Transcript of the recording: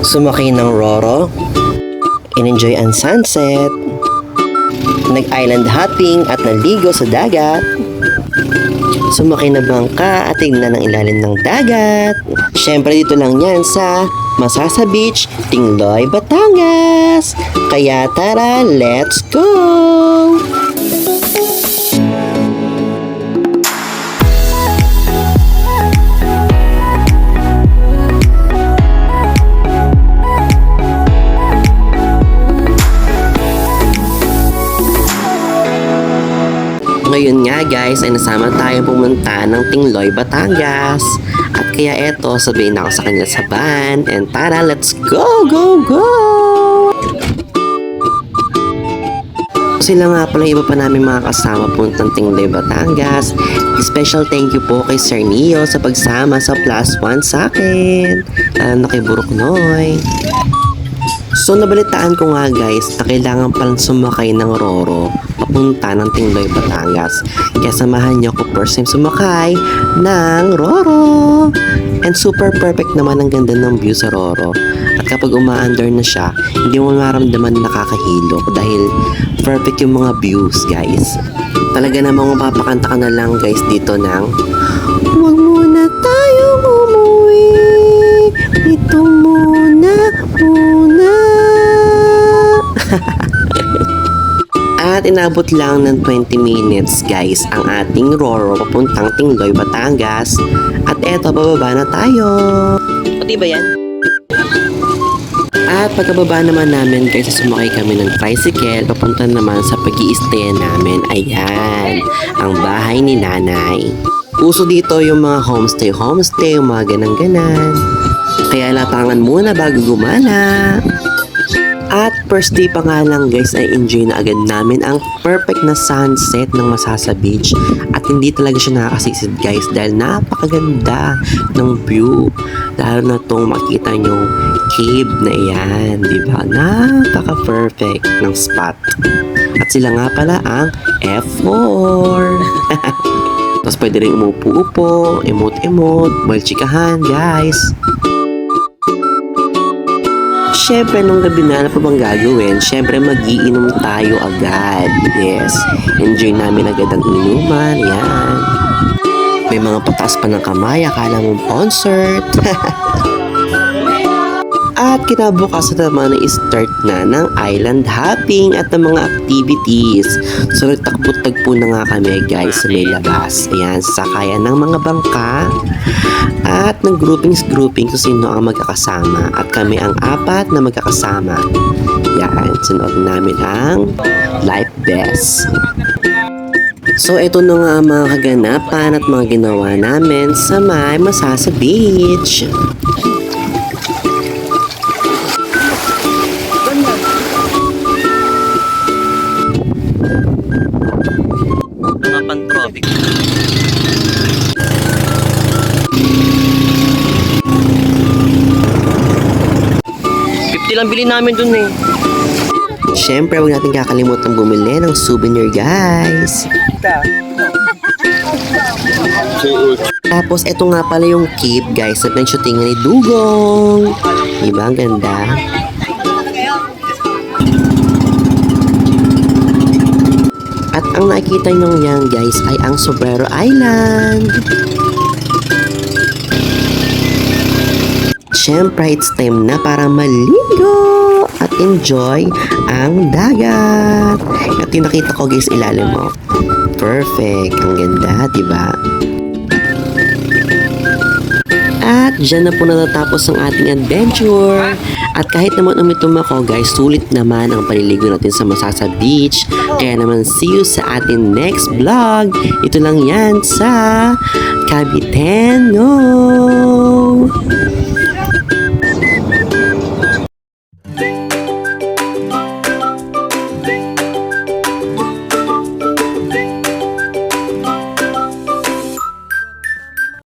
Sumakay ng Roro. In-enjoy ang sunset. Nag-island hopping at naligo sa dagat. Sumakay na bangka at tignan ang ilalim ng dagat. Siyempre dito lang yan sa Masasa Beach, Tingloy, Batangas. Kaya tara, let's go! Ngayon nga guys ay nasama tayo pumunta ng Tingloy, Batangas. At kaya eto, sabihin ako sa kanila sa van. And tara, let's go, go, go! Sila nga pala iba pa namin mga kasama puntang Tingloy, Batangas. Special thank you po kay Sir Neo sa pagsama sa plus one sa akin. Lalo na kay Burok Noy. So nabalitaan ko nga guys na kailangan palang sumakay ng Roro papunta ng Tingloy, Batangas. Kaya samahan niyo ako first time sumakay ng Roro. And super perfect naman ang ganda ng view sa Roro. At kapag umaandar na siya, hindi mo maramdaman na nakakahilo dahil perfect yung mga views guys. Talaga namang mapapakanta ka na lang guys dito ng Huwag muna tayong umuwi inabot lang ng 20 minutes guys ang ating Roro papuntang Tingloy, Batangas. At eto, bababa na tayo. Pati ba yan? At pagkababa naman namin guys, sumakay kami ng tricycle papunta naman sa pag i namin. Ayan, ang bahay ni nanay. Uso dito yung mga homestay, homestay, yung mga ganang-ganan. Kaya lapangan muna bago gumala. At first day pa nga lang guys ay enjoy na agad namin ang perfect na sunset ng Masasa Beach. At hindi talaga siya nakakasisid guys dahil napakaganda ng view. Lalo na tong makita nyo cave na yan di ba? Napaka-perfect ng spot. At sila nga pala ang F4 tapos pwede rin umupo-upo emote-emote while chikahan guys Siyempre, nung gabi na, ano pa bang gagawin? Siyempre, magiinom tayo agad. Yes. Enjoy namin agad ang inuman. Yan. May mga patas pa ng kamay. Akala mong concert. At kinabukasan naman na start na ng island hopping at ng mga activities. So nagtakbo-tagpo na nga kami guys sa may labas. Ayan, sakayan ng mga bangka at ng groupings-grouping kung sino ang magkakasama. At kami ang apat na magkakasama. Yan, sunod namin ang life vest. So, ito na nga mga kaganapan at mga ginawa namin sa may Masasa Beach. Fifty lang bilhin namin dun eh. Siyempre, huwag natin kakalimutan bumili ng souvenir, guys. Tapos, ito nga pala yung cave, guys, sa shooting ni Dugong. Diba? Ang ganda. Ang nakikita nyo yan, guys, ay ang Sobrero Island. Siyempre, it's time na para maligo at enjoy ang dagat. At yung nakita ko, guys, ilalim mo. Perfect. Ang ganda, di ba? At dyan na po natatapos ang ating adventure. At kahit naman umitom ako guys, sulit naman ang paliligo natin sa Masasa Beach. Kaya naman see you sa ating next vlog. Ito lang yan sa Caviteno.